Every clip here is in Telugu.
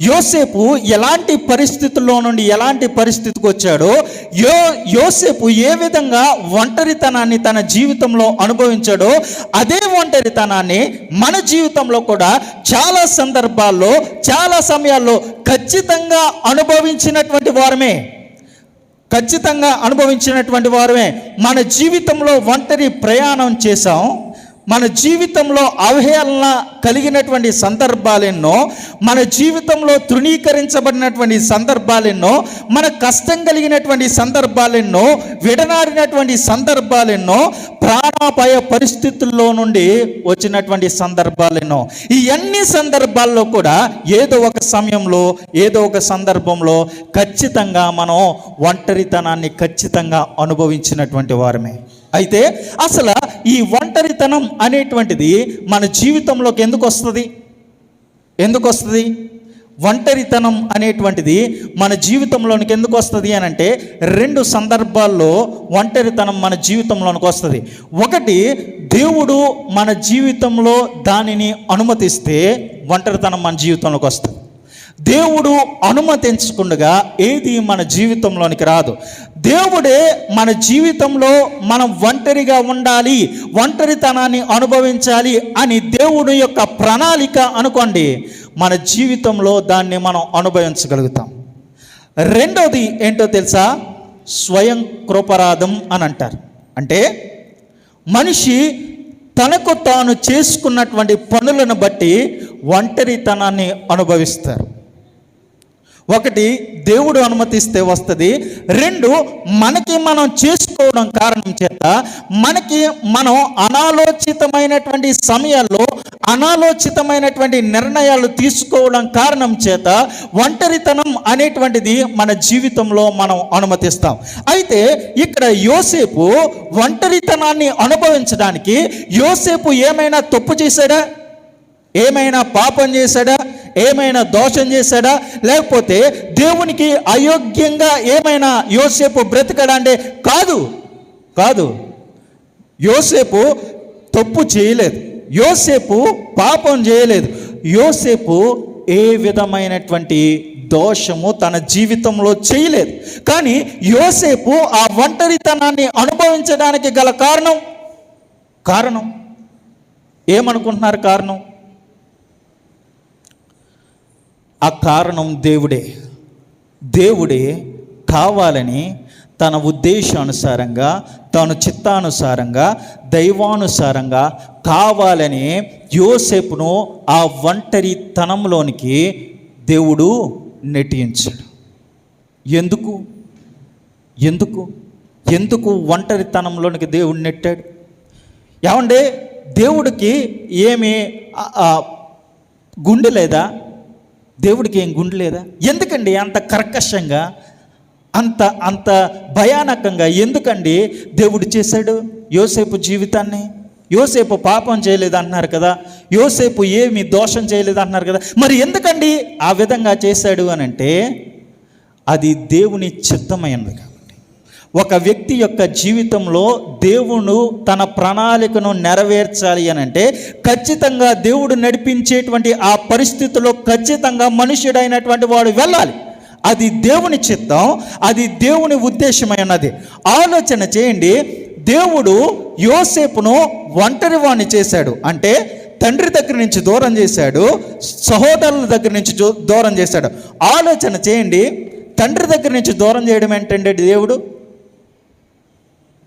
యోసేపు ఎలాంటి పరిస్థితుల్లో నుండి ఎలాంటి పరిస్థితికి వచ్చాడో యో యోసేపు ఏ విధంగా ఒంటరితనాన్ని తన జీవితంలో అనుభవించాడో అదే ఒంటరితనాన్ని మన జీవితంలో కూడా చాలా సందర్భాల్లో చాలా సమయాల్లో ఖచ్చితంగా అనుభవించినటువంటి వారమే. ఖచ్చితంగా అనుభవించినటువంటి వారమే. మన జీవితంలో ఒంటరి ప్రయాణం చేశాం. మన జీవితంలో అవహేళన కలిగినటువంటి సందర్భాలెన్నో మన జీవితంలో తృణీకరించబడినటువంటి సందర్భాలెన్నో మన కష్టం కలిగినటువంటి సందర్భాలెన్నో విడనాడినటువంటి సందర్భాలెన్నో ప్రాణాపాయ పరిస్థితుల్లో నుండి వచ్చినటువంటి సందర్భాలెన్నో. ఈ అన్ని సందర్భాల్లో కూడా ఏదో ఒక సమయంలో ఏదో ఒక సందర్భంలో ఖచ్చితంగా మనం ఒంటరితనాన్ని ఖచ్చితంగా అనుభవించినటువంటి వారమే. అయితే అసలు ఈ ఒంటరితనం అనేటువంటిది మన జీవితంలోకి ఎందుకు వస్తుంది? ఎందుకు వస్తుంది? ఒంటరితనం అనేటువంటిది మన జీవితంలోనికి ఎందుకు వస్తుంది అని అంటే రెండు సందర్భాల్లో ఒంటరితనం మన జీవితంలోనికి వస్తుంది. ఒకటి దేవుడు మన జీవితంలో దానిని అనుమతిస్తే ఒంటరితనం మన జీవితంలోకి వస్తుంది. దేవుడు అనుమతించకుండా ఏది మన జీవితంలోనికి రాదు. దేవుడే మన జీవితంలో మనం ఒంటరిగా ఉండాలి ఒంటరితనాన్ని అనుభవించాలి అని దేవుడు యొక్క ప్రణాళిక అనుకోండి మన జీవితంలో దాన్ని మనం అనుభవించగలుగుతాం. రెండోది ఏంటో తెలుసా? స్వయం కృపరాధం అని అంటారు. అంటే మనిషి తనకు తాను చేసుకున్నటువంటి పనులను బట్టి ఒంటరితనాన్ని అనుభవిస్తారు. ఒకటి దేవుడు అనుమతిస్తే వస్తుంది. రెండు మనకి మనం చేసుకోవడం కారణం చేత మనకి మనం అనాలోచితమైనటువంటి సమయాల్లో అనాలోచితమైనటువంటి నిర్ణయాలు తీసుకోవడం కారణం చేత ఒంటరితనం అనేటువంటిది మన జీవితంలో మనం అనుమతిస్తాం. అయితే ఇక్కడ యోసేపు ఒంటరితనాన్ని అనుభవించడానికి యోసేపు ఏమైనా తప్పు చేశాడా? ఏమైనా పాపం చేశాడా? ఏమైనా దోషం చేశాడా? లేకపోతే దేవునికి అయోగ్యంగా ఏమైనా యోసేపు బ్రతకడా అంటే కాదు. కాదు. యోసేపు తప్పు చేయలేదు. యోసేపు పాపం చేయలేదు. యోసేపు ఏ విధమైనటువంటి దోషము తన జీవితంలో చేయలేదు. కానీ యోసేపు ఆ ఒంటరితనాన్ని అనుభవించడానికి గల కారణం కారణం. ఏమనుకుంటున్నారు కారణం? ఆ కారణం దేవుడే. దేవుడే కావాలని తన ఉద్దేశానుసారంగా తన చిత్తానుసారంగా దైవానుసారంగా కావాలని యోసేపును ఆ ఒంటరితనంలోనికి దేవుడు నెట్టించాడు. ఎందుకు? ఎందుకు? ఎందుకు ఒంటరితనంలోనికి దేవుడు నెట్టాడు? ఏమంటే దేవుడికి ఏమి ఆ, గుండె లేదా? దేవుడికి ఏం గుండె లేదా? ఎందుకండి అంత కర్కశంగా అంత అంత భయానకంగా ఎందుకండి దేవుడు చేశాడు యోసేపు జీవితాన్ని? యోసేపు పాపం చేయలేదు అంటున్నారు కదా యోసేపు ఏమి దోషం చేయలేదు అంటున్నారు కదా. మరి ఎందుకండి ఆ విధంగా చేశాడు అని అంటే అది దేవుని చిత్తమైనది ఒక వ్యక్తి యొక్క జీవితంలో దేవుడు తన ప్రణాళికను నెరవేర్చాలి అని అంటే ఖచ్చితంగా దేవుడు నడిపించేటువంటి ఆ పరిస్థితిలో ఖచ్చితంగా మనుషుడైనటువంటి వాడు వెళ్ళాలి. అది దేవుని చిత్తం అది దేవుని ఉద్దేశమై ఉన్నది. ఆలోచన చేయండి దేవుడు యోసేపును ఒంటరి వాణ్ణి చేశాడు. అంటే తండ్రి దగ్గర నుంచి దూరం చేశాడు సహోదరుల దగ్గర నుంచి దూరం చేశాడు. ఆలోచన చేయండి తండ్రి దగ్గర నుంచి దూరం చేయడం ఏంటంటే దేవుడు?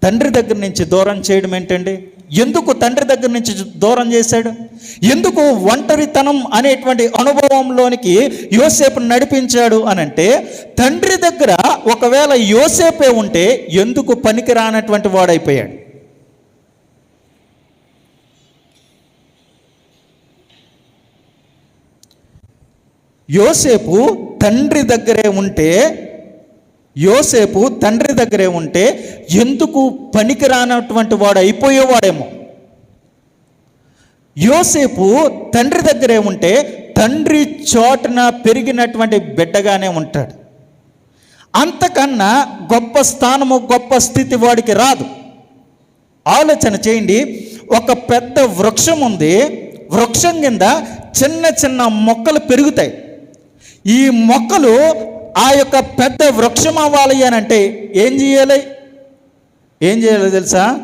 తండ్రి దగ్గర నుంచి దూరం చేయడం ఏంటండి? ఎందుకు తండ్రి దగ్గర నుంచి దూరం చేశాడు? ఎందుకు ఒంటరితనం అనేటువంటి అనుభవంలోనికి యోసేపును నడిపించాడు అని అంటే తండ్రి దగ్గర ఒకవేళ యోసేపే ఉంటే ఎందుకు పనికి రానటువంటి వాడైపోయాడు? యోసేపు తండ్రి దగ్గరే ఉంటే యోసేపు తండ్రి దగ్గరే ఉంటే ఎందుకు పనికిరానటువంటి వాడు అయిపోయేవాడేమో? యోసేపు తండ్రి దగ్గరే ఉంటే తండ్రి చోటున పెరిగినటువంటి బిడ్డగానే ఉంటాడు. అంతకన్నా గొప్ప స్థానము గొప్ప స్థితి వాడికి రాదు. ఆలోచన చేయండి ఒక పెద్ద వృక్షం ఉంది వృక్షం కింద చిన్న చిన్న మొక్కలు పెరుగుతాయి. ఈ మొక్కలు ఆ యొక్క పెద్ద వృక్షం అవ్వాలి అని అంటే ఏం చేయాలి? ఏం చేయాలో తెలుసా?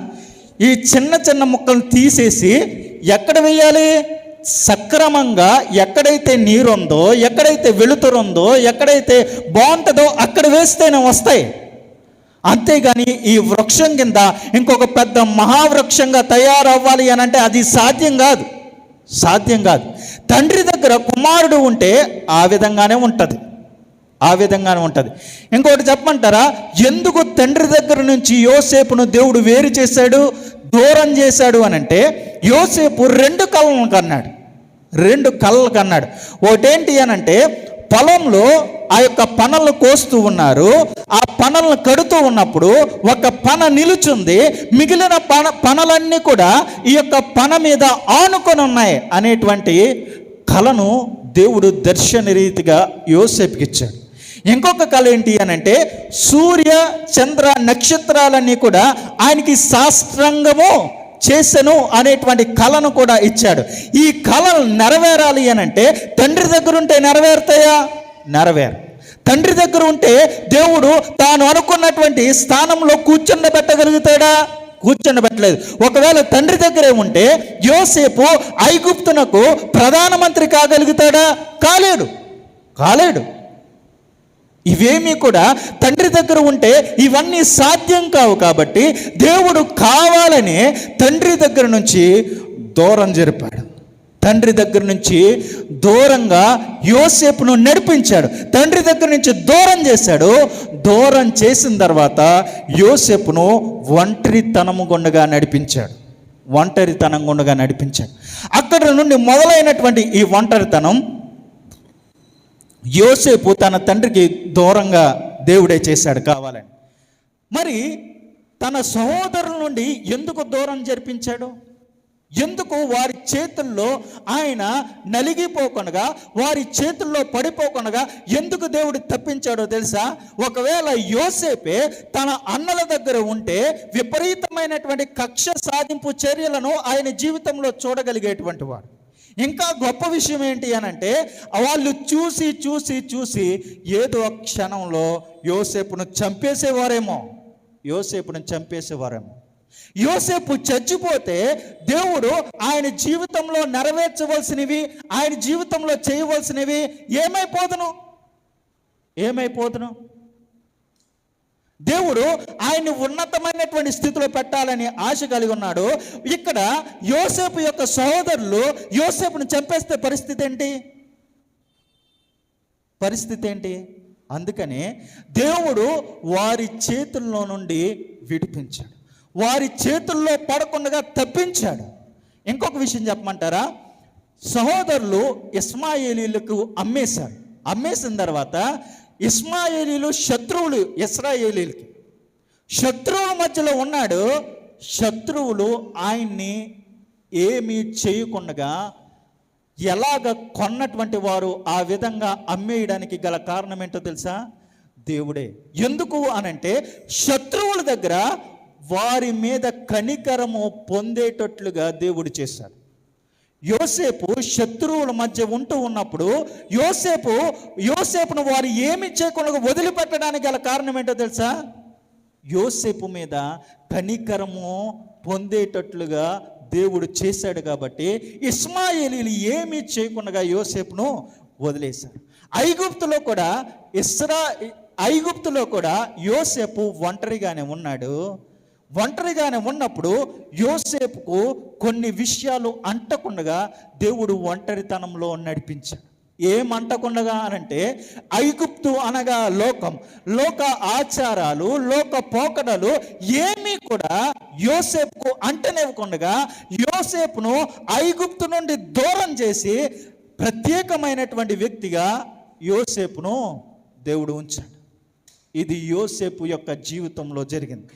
ఈ చిన్న చిన్న ముక్కలను తీసేసి ఎక్కడ వేయాలి? సక్రమంగా ఎక్కడైతే నీరుందో ఎక్కడైతే వెలుతురు ఉందో ఎక్కడైతే బాగుంటుందో అక్కడ వేస్తేనే వస్తాయి. అంతేగాని ఈ వృక్షం కింద ఇంకొక పెద్ద మహావృక్షంగా తయారవ్వాలి అని అంటే అది సాధ్యం కాదు. సాధ్యం కాదు. తండ్రి దగ్గర కుమారుడు ఉంటే ఆ విధంగానే ఉంటుంది. ఆ విధంగానే ఉంటుంది. ఇంకొకటి చెప్పమంటారా? ఎందుకు తండ్రి దగ్గర నుంచి యోసేపును దేవుడు వేరు చేశాడు దూరం చేశాడు అని అంటే యోసేపు రెండు కళ్ళను కన్నాడు. రెండు కళ్ళలు కన్నాడు. ఒకటేంటి అనంటే పొలంలో ఆ యొక్క పనలను కోస్తూ ఉన్నారు. ఆ పనలను కడుతూ ఉన్నప్పుడు ఒక పన నిలుచుంది. మిగిలిన పన పనలన్నీ కూడా ఈ యొక్క పన మీద ఆనుకొని ఉన్నాయి అనేటువంటి కళను దేవుడు దర్శన రీతిగా యోసేపుకి ఇచ్చాడు ఇంకొక కళ ఏంటి అని అంటే సూర్య చంద్ర నక్షత్రాలన్నీ కూడా ఆయనకి శాస్త్రంగము చేశాను అనేటువంటి కళను కూడా ఇచ్చాడు. ఈ కళలు నెరవేరాలి అని అంటే తండ్రి దగ్గర ఉంటే నెరవేరుతాయా? నెరవేరు. తండ్రి దగ్గర ఉంటే దేవుడు తాను అనుకున్నటువంటి స్థానంలో కూర్చుండబెట్టగలుగుతాడా? కూర్చుండబెట్టలేదు. ఒకవేళ తండ్రి దగ్గరే ఉంటే యోసేపు ఐగుప్తునకు ప్రధానమంత్రి కాగలుగుతాడా? కాలేడు. కాలేడు. ఇవేమీ కూడా తండ్రి దగ్గర ఉంటే ఇవన్నీ సాధ్యం కావు కాబట్టి దేవుడు కావాలని తండ్రి దగ్గర నుంచి దూరం జరిపాడు. తండ్రి దగ్గర నుంచి దూరంగా యోసేపును నడిపించాడు. తండ్రి దగ్గర నుంచి దూరం చేశాడు. దూరం చేసిన తర్వాత యోసేపును ఒంటరితనము గుండగా నడిపించాడు. ఒంటరితనం గుండగా నడిపించాడు. అక్కడ నుండి మొదలైనటువంటి ఈ ఒంటరితనం యోసేపు తన తండ్రికి దూరంగా దేవుడే చేశాడు కావాలని. మరి తన సహోదరుల నుండి ఎందుకు దూరం జరిపించాడు? ఎందుకు వారి చేతుల్లో ఆయన నలిగిపోకుండా వారి చేతుల్లో పడిపోకుండా ఎందుకు దేవుడు తప్పించాడో తెలుసా? ఒకవేళ యోసేపే తన అన్నల దగ్గర ఉంటే విపరీతమైనటువంటి కక్ష సాధింపు చర్యలను ఆయన జీవితంలో చూడగలిగేటువంటి వాడు. ఇంకా గొప్ప విషయం ఏంటి అని అంటే వాళ్ళు చూసి చూసి చూసి ఏదో ఒక క్షణంలో యోసేపును చంపేసేవారేమో. యోసేపును చంపేసేవారేమో. యోసేపు చచ్చిపోతే దేవుడు ఆయన జీవితంలో నెరవేర్చవలసినవి ఆయన జీవితంలో చేయవలసినవి ఏమైపోదును? ఏమైపోదును? దేవుడు ఆయన్ని ఉన్నతమైనటువంటి స్థితిలో పెట్టాలని ఆశ కలిగి ఉన్నాడు. ఇక్కడ యోసేపు యొక్క సహోదరులు యోసేపును చంపేస్తే పరిస్థితి ఏంటి? పరిస్థితి ఏంటి? అందుకని దేవుడు వారి చేతుల్లో నుండి విడిపించాడు. వారి చేతుల్లో పడకుండా తప్పించాడు. ఇంకొక విషయం చెప్పమంటారా? సహోదరులు ఇస్మాయేలీలకు అమ్మేశారు. అమ్మేసిన తర్వాత ఇస్మాయేలీలు శత్రువులు ఇస్రాయేలీలకి. శత్రువుల మధ్యలో ఉన్నాడు. శత్రువులు ఆయన్ని ఏమీ చేయకుండా ఎలాగ కొన్నటువంటి వారు ఆ విధంగా అమ్మేయడానికి గల కారణం ఏంటో తెలుసా? దేవుడే. ఎందుకు అనంటే శత్రువుల దగ్గర వారి మీద కనికరము పొందేటట్లుగా దేవుడు చేశాడు. యోసేపు శత్రువుల మధ్య ఉంటూ ఉన్నప్పుడు యోసేపు యోసేపును వారు ఏమి చేయకుండా వదిలిపెట్టడానికి గల కారణం ఏంటో తెలుసా? యోసేపు మీద కనికరము పొందేటట్లుగా దేవుడు చేశాడు కాబట్టి ఇస్మాయిలీలు ఏమీ చేయకుండా యోసేపును వదిలేశారు. ఐగుప్తులో కూడా ఇస్రా ఐగుప్తులో కూడా యోసేపు ఒంటరిగానే ఉన్నాడు. ఒంటరిగానే ఉన్నప్పుడు యోసేపుకు కొన్ని విషయాలు అంటకుండగా దేవుడు ఒంటరితనంలో నడిపించాడు. ఏం అంటకుండగా అనంటే ఐగుప్తు అనగా లోకం లోక ఆచారాలు లోక పోకడలు ఏమీ కూడా యోసేపుకు అంటనివ్వకుండగా యోసేపును ఐగుప్తు నుండి దూరం చేసి ప్రత్యేకమైనటువంటి వ్యక్తిగా యోసేపును దేవుడు ఉంచాడు. ఇది యోసేపు యొక్క జీవితంలో జరిగింది.